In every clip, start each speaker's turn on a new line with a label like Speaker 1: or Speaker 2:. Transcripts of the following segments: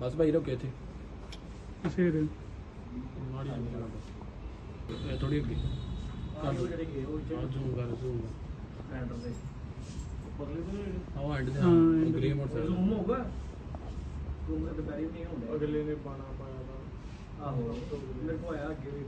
Speaker 1: ਭਾਈ ਰੁਕੇ ਇੱਥੇ।
Speaker 2: ਕਿਸੇ ਦੇ
Speaker 1: ਮਾੜੀ ਜਿਹੀ ਬਸ ਇਹ ਥੋੜੀ ਅੱਗੇ। ਕਰ ਲਓ ਆ ਜ਼ੂਮ ਕਰ ਜ਼ੂਮ
Speaker 3: ਸੈਂਟਰ ਦੇ ਉੱਪਰਲੇ ਤੋਂ
Speaker 1: ਆਹ ਐਂਡ ਤੇ
Speaker 2: ਹਾਂ,
Speaker 1: ਹਾਂ ਗ੍ਰੇ ਮੋਟਰ
Speaker 3: ਜ਼ੂਮ ਹੋਊਗਾ? ਜ਼ੂਮ ਤੇ ਦੁਪਹਿਰੇ ਨਹੀਂ ਹੁੰਦਾ
Speaker 4: ਅਗਲੇ ਨੇ ਬਾਣਾ ਪਾਇਆ ਦਾ
Speaker 3: ਆਹੋ। ਮੇਰੇ ਕੋ ਆਇਆ ਅੱਗੇ ਵੀ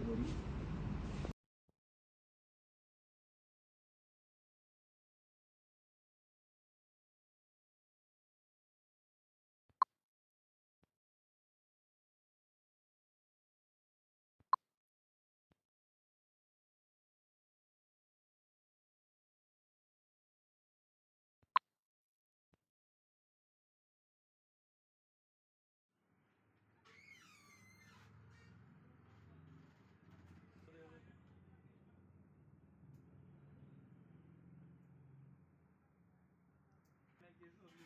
Speaker 3: ਥੋੜੀ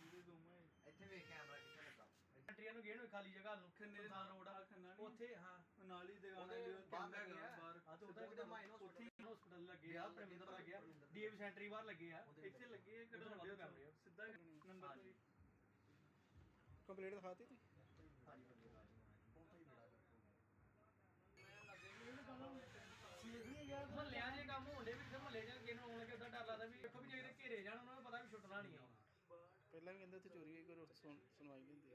Speaker 3: ਕੰਟਰੀਆਂ ਨੂੰ ਗਏ ਨੂੰ ਖਾਲੀ ਜਗ੍ਹਾ ਨੂੰ। ਖੰਨੇ ਦੇ ਨਾਲ ਰੋਡ ਆ। ਉੱਥੇ ਹਾਂ।
Speaker 4: ਨਾਲ ਹੀ ਦੁਕਾਨ
Speaker 3: ਉਹਦੇ
Speaker 4: ਹੈ
Speaker 3: ਬਾਹਰ ਲੱਗ ਗਿਆ।
Speaker 4: ਆ
Speaker 3: ਤੇ ਉਹਦਾ ਕਿਤੇ ਮਾਈਨ ਹਸਪੀਟਲ ਲੱਗੇ ਆ। ਪ੍ਰੇਮਿੰਦਰ ਲੱਗੇ ਆ ਡੀਏਵੀ ਸੈਂਟਰੀ ਬਾਹਰ ਲੱਗੇ ਆ। ਇੱਥੇ ਲੱਗੇ ਲੱਗੇ ਕੈਮਰੇ ਸਿੱਧਾ ਨੰਬਰ ਤੇ
Speaker 4: ਕੰਪਲੀਟ ਦਿਖਾਤੀ ਤੀ?
Speaker 3: ਮਹੱਲਿਆਂ 'ਚ ਇਹ ਕੰਮ ਹੋਣਦੇ ਵੀ ਜਿੱਥੇ ਮਹੱਲੇ 'ਚ ਕਿਸੇ ਨੂੰ ਆਉਣ ਲੱਗੇ ਉਦਾਂ ਡਰ ਲੱਗਦਾ ਵੀ ਦੇਖੋ ਵੀ ਜੇ ਘੇਰੇ ਜਾਣ ਉਹਨਾਂ ਨੂੰ ਪਤਾ ਵੀ ਛੁੱਟਣਾ ਨਹੀਂ ਆ
Speaker 4: ਪਹਿਲਾਂ ਵੀ ਕਹਿੰਦੇ ਉੱਥੇ ਚੋਰੀ ਹੋਈ ਕੋਈ ਸੁਣ- ਸੁਣਵਾਈ ਨਹੀਂ ਹੁੰਦੀ